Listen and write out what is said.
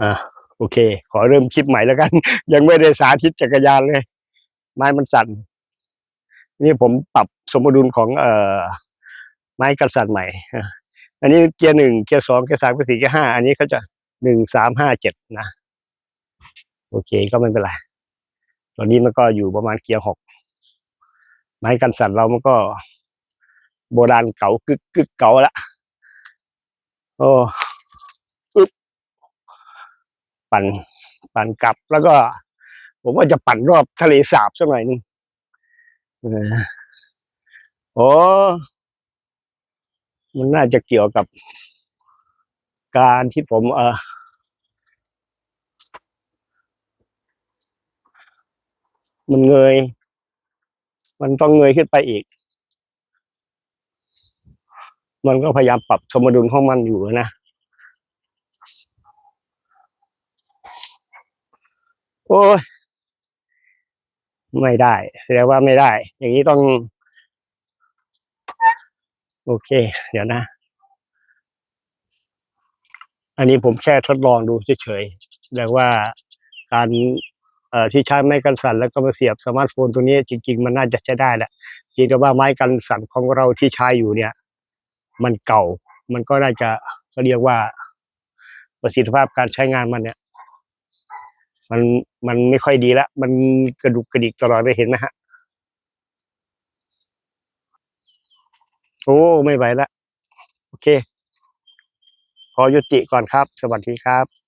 อ่าโอเค ขอเริ่มคลิปใหม่แล้วกัน ยังไม่ได้สาธิตจักรยานเลย ไม้มันสั่น นี่ผมปรับสมดุลของเอ่อไม้กันสั่นใหม่อันนี้เกียร์หนึ่งเกียร์สองเกียร์สามเกียร์สี่เกียร์ห้าอันนี้เขาจะหนึ่งสามห้าเจ็ดนะ โอเคก็ไม่เป็นไรตอนนี้มันก็อยู่ประมาณเกียร์หกไม้กันสั่นเรามันก็ โบราณเก่ากึกกึกเก่าละโอ้ ปั่นปั่นกลับแล้วก็ ผมว่าจะปั่นรอบทะเลสาบสักหน่อยนึงโอ้มันน่าจะเกี่ยวกับการที่ผม เออมันเงย มันต้องเงยขึ้นไปอีก มันก็พยายามปรับสมดุลของมันอยู่นะ โอ้ยไม่ได้แสดงว่าไม่ได้ อย่างนี้ต้อง โอเค เดี๋ยวนะ อันนี้ผมแค่ทดลองดูเฉยๆแต่ว่าการที่ใช้ไม้กันสั่นแล้วก็มาเสียบสมาร์ทโฟนตัวนี้ จริง ๆ มันน่าจะใช้ได้แหละจริงแต่ว่าไม้กันสั่นของเราที่ใช้อยู่เนี่ย มันเก่า มันก็น่าจะเรียกว่าประสิทธิภาพการใช้งานมันเนี่ย มันมันไม่ค่อยดีละมันกระดุกกระดิกตลอดเลยเห็นไหมฮะ โอ้ไม่ไหวละ โอเค พอยุติก่อนครับ สวัสดีครับ